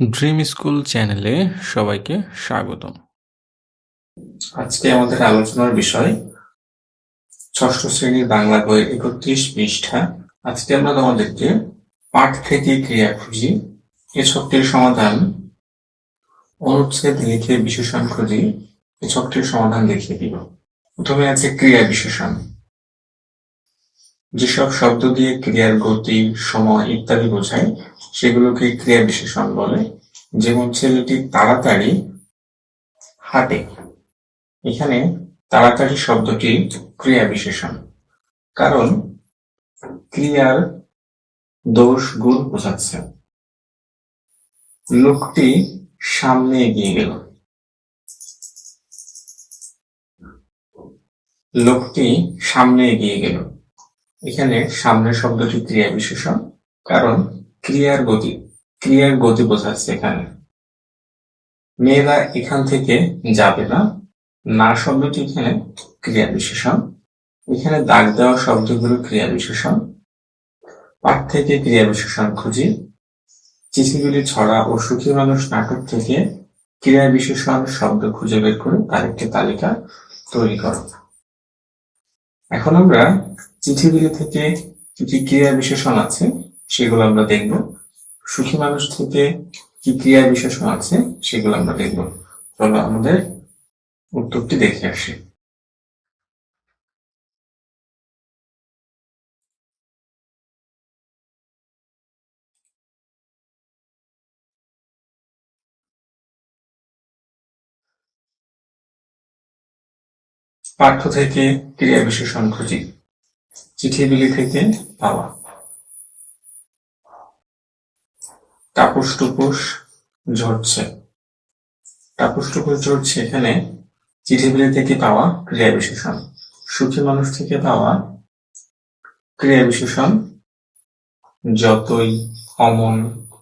Dream school চ্যানেলে সবাইকে স্বাগতম। আজকে আমাদের আলোচনার বিষয় ষষ্ঠ শ্রেণির বাংলা বইয়ের একত্রিশ পৃষ্ঠা। আজকে আমরা তোমাদেরকে পাঠ থেকে ক্রিয়া খুঁজি, এ ছকটির সমাধান, অনুচ্ছেদ লিখে বিশেষণ খুঁজি, এ ছকটির সমাধান দেখিয়ে দিব। প্রথমে আছে ক্রিয়া বিশেষণ। যেসব শব্দ দিয়ে ক্রিয়ার গতি, সময় ইত্যাদি বোঝায় সেগুলোকে ক্রিয়া বিশেষণ বলে। যেমন ছেলেটি তাড়াতাড়ি হাঁটে। এখানে তাড়াতাড়ি শব্দটি ক্রিয়া বিশেষণ। কারণ ক্রিয়ার দোষ গুণ বোঝাচ্ছে। লোকটি সামনে এগিয়ে গেল। লোকটি সামনে এগিয়ে গেল। এখানে সামনের শব্দটি ক্রিয়া বিশেষণ। কারণ ক্রিয়ার গতি। ক্রিয়ার গতি বোঝাচ্ছে এখানে। মেয়েরা এখান থেকে যাবে না। না শব্দটি এখানে ক্রিয়া বিশেষণ। এখানে দাগ দেওয়া শব্দগুলো ক্রিয়া বিশেষণ। পাঠ থেকে ক্রিয়া বিশেষণ খুঁজি। চিঠিগুলি ছড়া ও সুখী মানুষ নাটক থেকে ক্রিয়া বিশেষণ শব্দ খুঁজে বের করে তার একটি তালিকা তৈরি করো। এখন আমরা চিঠিগুলি থেকে কি কি ক্রিয়া বিশেষণ আছে সেগুলো আমরা দেখব। সুখী মানুষ থেকে কি ক্রিয়া বিশেষণ আছে, সেগুলো আমরা দেখব। চলো আমাদের উত্তরটি দেখে আসি। পাঠ্য থেকে ক্রিয়া বিশেষণ খুঁজি চিঠিগুলি থেকে পাওয়া। টাপুস ঝরছে। টাপুস ঝরছে এখানে চিঠিগুলি থেকে পাওয়া ক্রিয়া বিশেষণ। সুখী মানুষ থেকে পাওয়া ক্রিয়া বিশেষণ। যতই অমন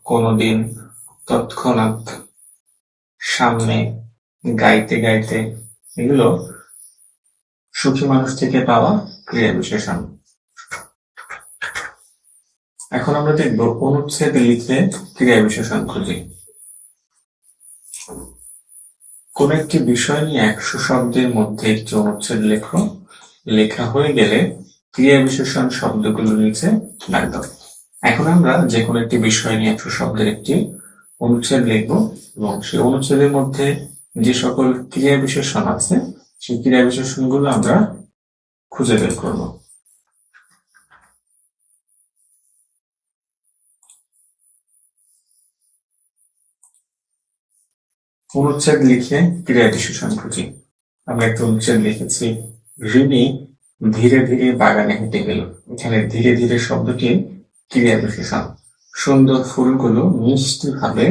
কোনদিন তৎক্ষণাৎ সামনে গাইতে গাইতে এগুলো সুখী মানুষ থেকে পাওয়া ক্রিয়া বিশেষণ। এখন আমরা দেখব অনুচ্ছেদ লিখে ক্রিয়া বিশেষণ খুঁজি কোন একটি বিষয় নিয়ে একশো শব্দের মধ্যে একটি অনুচ্ছেদ লেখো। লেখা হয়ে গেলে ক্রিয়া বিশেষণ শব্দগুলো নিচে দাও। এখন আমরা যে কোনো একটি বিষয় নিয়ে একশো শব্দের একটি অনুচ্ছেদ লিখব এবং সেই অনুচ্ছেদের মধ্যে যে সকল ক্রিয়া বিশেষণ আছে, সেই ক্রিয়া বিশেষণগুলো আমরা খুঁজে বের করব। অনুচ্ছেদ লিখে ক্রিয়া বিশেষণ খুঁজি। আমরা একটা অনুচ্ছেদ লিখেছি রিমি ধীরে ধীরে বাগানে হেঁটে গেল। এখানে ধীরে ধীরে শব্দটি ক্রিয়া বিশেষণ। সুন্দর ফুলগুলো মিষ্টি ভাবে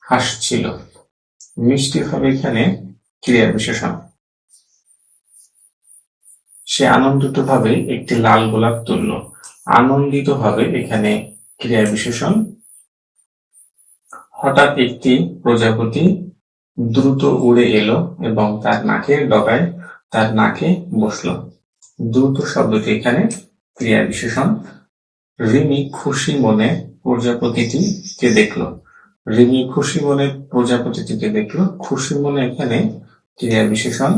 হাসছিল। মিষ্টি ভাবে এখানে ক্রিয়া বিশেষণ। সে আনন্দিত ভাবে একটি লাল গোলাপ তুলল। আনন্দিত ভাবে এখানে ক্রিয়া বিশেষণ। হঠাৎ একটি প্রজাপতি দ্রুত উড়ে এলো এবং তার নাকের ডগায় তার নাকে বসল। দ্রুত শব্দটি এখানে ক্রিয়া বিশেষণ। রিমি খুশি মনে প্রজাপতিটিকে দেখল। রিমি খুশি মনে প্রজাপতিটিকে দেখল। খুশি মনে এখানে ক্রিয়া বিশেষণ।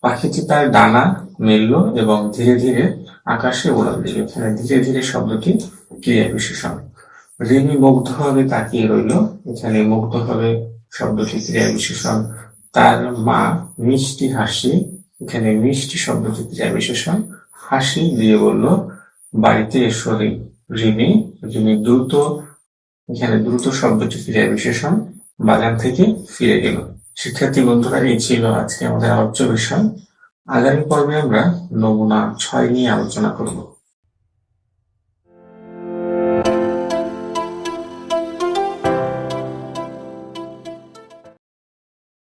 পাখিটি তার ডানা মেললো এবং ধীরে ধীরে আকাশে উড়াল দিল। এখানে ধীরে ধীরে শব্দটি ক্রিয়া বিশেষণ। রিমি মুগ্ধভাবে তাকিয়ে রইল। এখানে মুগ্ধভাবে শব্দটি ক্রিয়া বিশেষণ তার মা মিষ্টি হাসি, এখানে মিষ্টি শব্দটি ক্রিয়া বিশেষণ হাসি দিয়ে বলল, বাড়িতে এসো রিমি রিমি দ্রুত এখানে দ্রুত শব্দটি ক্রিয়া বিশেষণ বাগান থেকে ফিরে গেল। শিক্ষার্থী বন্ধুরা, এই ছিল আজকে আমাদের আলোচ্য বিষয়। আগামী পর্বে আমরা নমুনা ছয় নিয়ে আলোচনা করব।